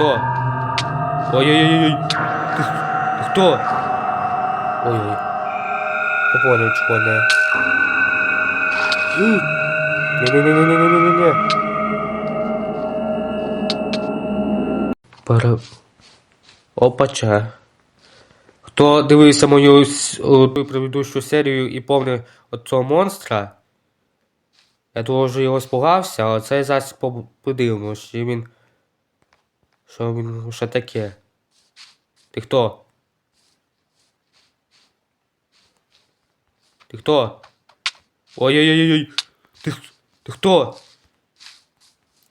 хто? Ой-ой-ой-ой. Ти, хто? Ой-ой. Не понял, чого не. Не-не-не-не-не-не-не-не. Пара... Опача. Хто дивився мою предыдущу серію і помнив от цього монстра, я дуже його спугався, а цей зараз по- подивимось, що він. Що він що таке? Ти хто? Ти хто? Ой-ой-ой-ой. Ти, х- ти хто?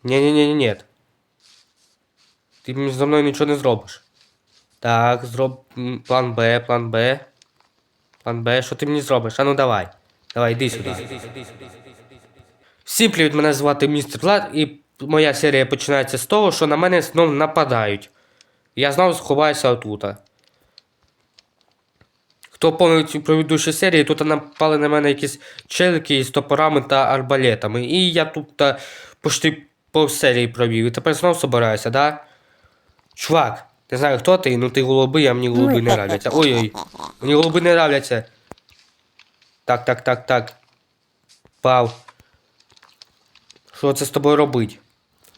Ні-ні-ні-ні. Ти мені за мною нічого не зробиш. Так, зроб м, план Б, план Б. План Б, що ти мені зробиш? А ну давай. Давай, йди сюди. Всім привіт, мене звати містер Влад, і моя серія починається з того, що на мене знов нападають. Я знову сховаюся отута. Хто пам'ятає цю предыдущу серію, тут напали на мене якісь челики з топорами та арбалетами. І я тут та, почти пов серії провів. І тепер знову собираюся, да? Чувак, не знаю хто ти, ну ти голуби, а мені голуби не нравляться. Ой-ой, мені голуби не нравляться. Так, так, так, так. Пав. Що це з тобою робить?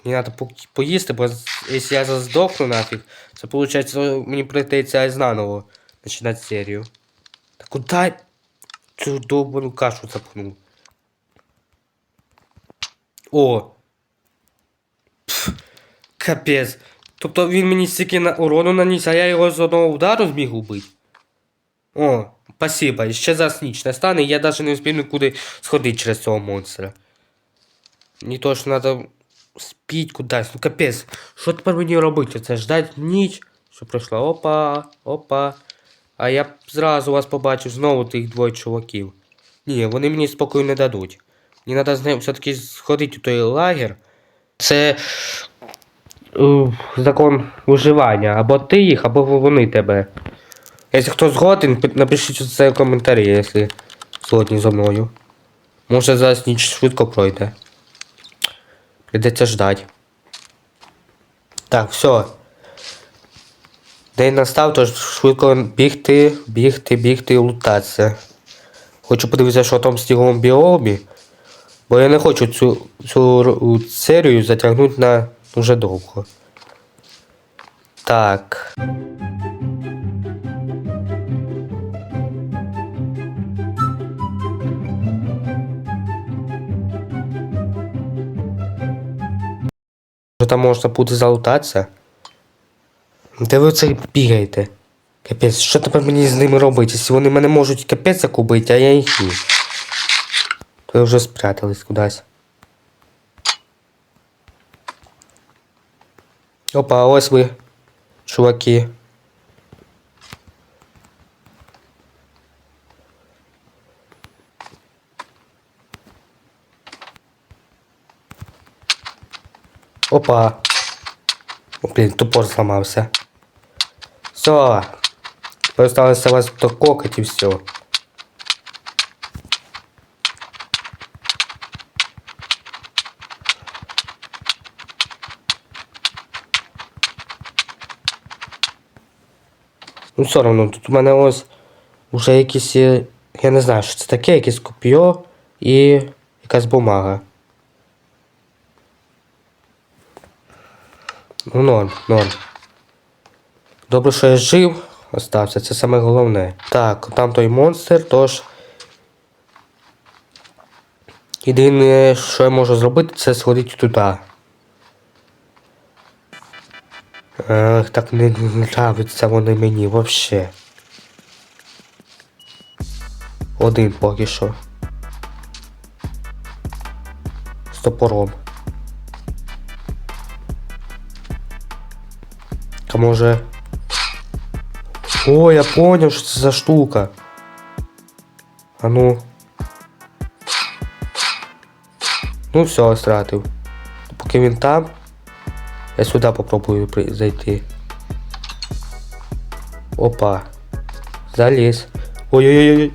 Мені треба по- поїсти, бо якщо я зараз здохну нафіг, це виходить, мені прийдеться заново починати серію. Та куди цю довбану кашу запхнув? О! Пф, капець. Тобто він мені стільки на урону наніс, а я його з одного удару зміг убити. О, спасибо. Ще зараз ніч настане, і я навіть не встиг нікуди сходити через цього монстра. Не то, що треба спіть кудись. Ну капець. Що тепер мені робити? Це ждать ніч, що пройшла. Опа, опа. А я зразу вас побачив знову тих двоє чуваків. Ні, вони мені спокою не дадуть. Мені треба з ним все-таки сходити у той лагер. Це е, закон виживання. Або ти їх, або вони тебе. Якщо хто згоден, напишіть це в коментарі, якщо згодні зі мною. Може зараз ніч швидко пройде. Придеться ждать. Так, все. День настав, тож швидко бігти, бігти, бігти і лутатися. Хочу подивитися, що там в сніговому біомі. Бо я не хочу цю, цю серію затягнути на дуже довго. Так. Там можна буде залутатися? Де ви це бігаєте? Капець, що тепер мені з ними робити? Якщо вони мене можуть капець як а я їх ні. То ви вже спрятались кудись. Опа, ось ви, чуваки. Опа. Блін, топор зламався. Все. Тепер осталося вас дококать і все. Ну все одно, тут у мене ось вже якісь. Я не знаю, що це таке, якесь коп'йо і якась бумага. Ну, норм, норм. Добре, що я жив, остався, це саме головне. Так, там той монстр, тож. Єдине, що я можу зробити, це сходити туди. Ех, так не нравиться вони мені вообще. Один поки що. З топором. Може. О, я понял, що це за штука. А ну. Ну все, стратив. Поки там. Я сюди попробую зайти. Опа. Заліз. Ой-ой-ой.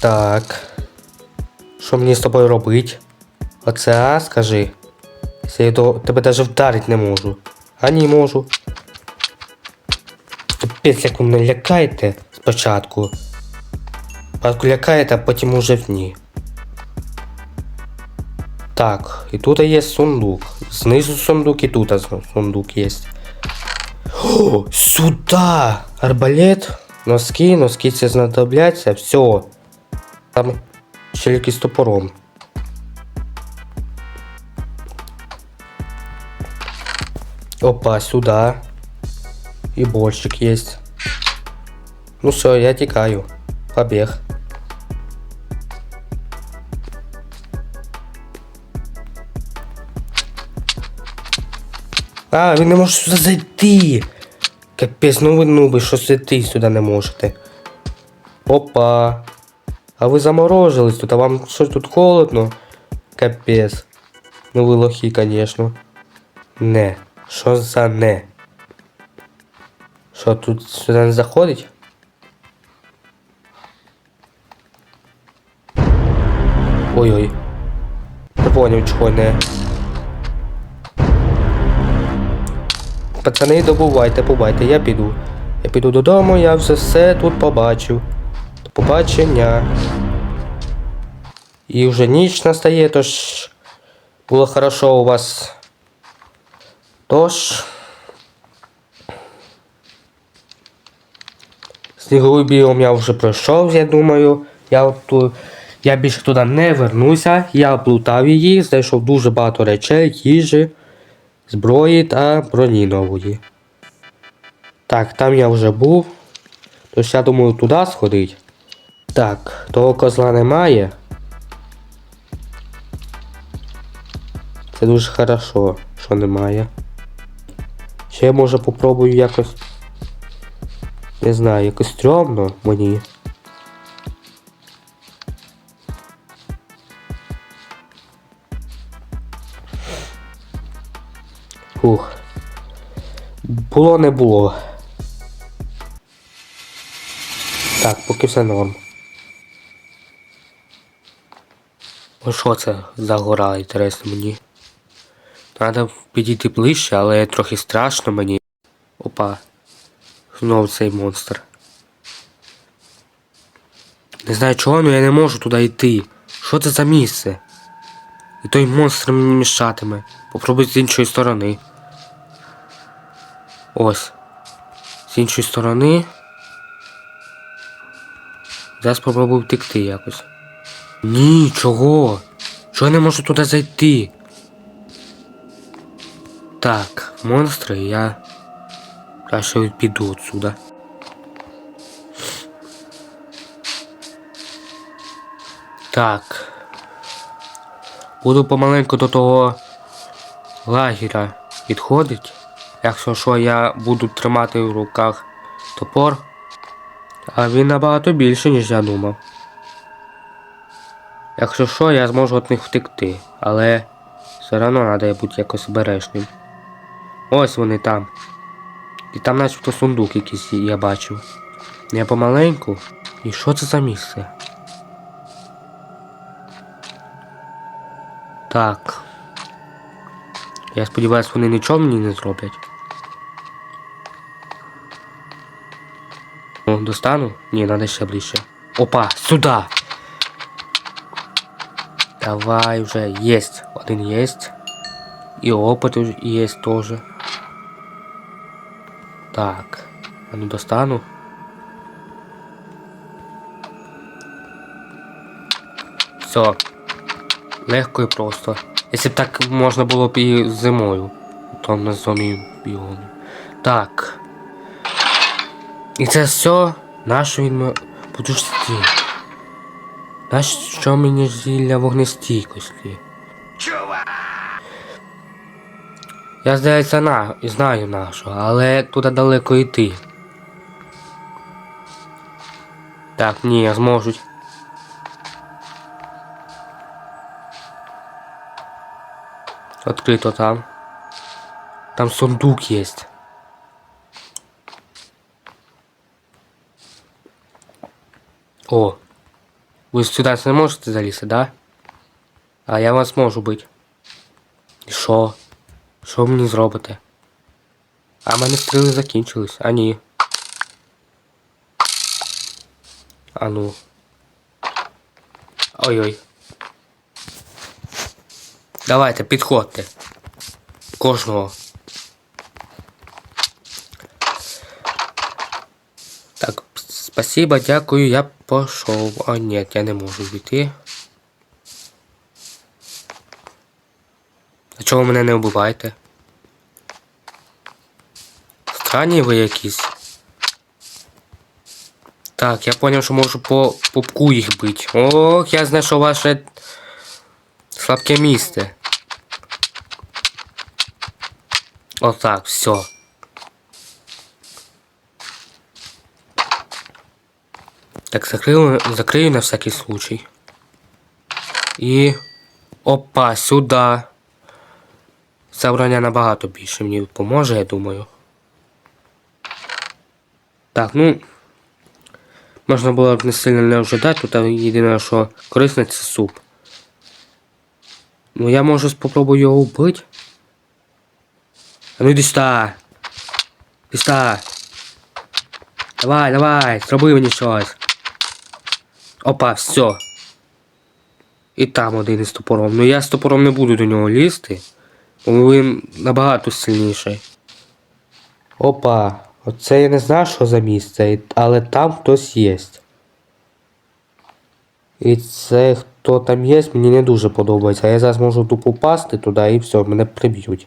Так. Що мені з тобою робить? Оце а, скажи. Якщо я до тебе навіть вдарити не можу. А ні можу. Капець, як ви мене лякаєте спочатку. Спочатку лякаєте, а потім уже ні. Так, і тут є сундук. Знизу сундук і тут сундук є. О, сюда! Арбалет, носки, носки це знадобляться, все. Там ще якийсь топором. Опа, сюда. І борщик есть. Ну все, я тікаю. Побіг. А, він не може сюди зайти. Капець, ну ви нуби, що зайти сюди не можете. Опа. А ви заморожились тут, а вам що тут холодно? Капець. Ну ви лохи, конечно. Не. Що за не? Що тут сюди не заходить? Ой-ой. Не поняв, чого не. Пацани, добувайте, побувайте, я піду. Я піду додому, я вже все тут побачив. Побачення. І вже ніч настає, тож було хорошо у вас. Тож. Сніговий біом я вже пройшов, я думаю. Я, ту- я більше туди не вернуся. Я облутав її, знайшов дуже багато речей, їжі, зброї та броні нової. Так, там я вже був. Тож я думаю туди сходить. Так, того козла немає. Це дуже хорошо, що немає. Ще я може попробую якось. Не знаю, якось стрьомно мені. Фух. Було не було. Так, поки все норм. О, що це за гора, інтересно мені. Треба підійти ближче, але трохи страшно мені. Опа. Знову цей монстр. Не знаю чого, але я не можу туди йти. Що це за місце? І той монстр мені мішатиме. Попробуй з іншої сторони. Ось. З іншої сторони. Зараз спробую втекти якось. Ні, чого? Чого я не можу туди зайти? Так, монстри, я. Краще піду отсюда. Так. Буду помаленьку до того лагеря підходить. Якщо що, я буду тримати в руках топор. А він набагато більше, ніж я думав. Якщо що, я зможу від них втекти, але все одно треба бути якось обережним. Ось вони там. І там начебто сундук якийсь я бачив. Я помаленьку. І що це за місце? Так. Я сподіваюся, вони нічого мені не зроблять. О, достану? Ні, треба ще ближче. Опа, сюди! Давай вже, єсть. Один єсть. І опит уже єсть теж. Так. А ну достану. Все. Легко і просто. Якщо б так можна було б і зимою. То на зоні біону. Так. І це все. Нащо він ме... Подожди. Нащо мені зілля вогнестійкості? Я здається на знаю нашого, але туди далеко йти. Так, ні, зможуть. Открито там. Там сундук есть. О. Ви сюди не можете залізти, да? А я вас можу бити. І що? Що мені зробите? А мене стріли закінчились. А ні. А ну. Ой-ой. Давайте, підходьте. Кожного. Так, спасибо, дякую, я пошов. А ні, я не можу війти. А чого ви мене не вбиваєте? Странні ви якісь. Так, я понял, що можу по пупку їх бити. Ох, я знайшов ваше слабке місце. Отак, все. Так, закрию, закрию на всякий случай. І... Опа, сюди. Ця набагато більше мені допоможе, я думаю. Так, ну. Можна було б не сильно не ожидати, тут єдине, що корисне це суп. Ну я можу спробую його вбити. А ну йди сюди. Іди сюди. Давай, давай, зроби мені щось. Опа, все. І там один із топором. Ну я з топором не буду до нього лізти. Бо він набагато сильніший. Опа, оце я не знаю, що за місце, але там хтось є. І це хто там є, мені не дуже подобається. Я зараз можу тупо пасти туди і все, мене приб'ють.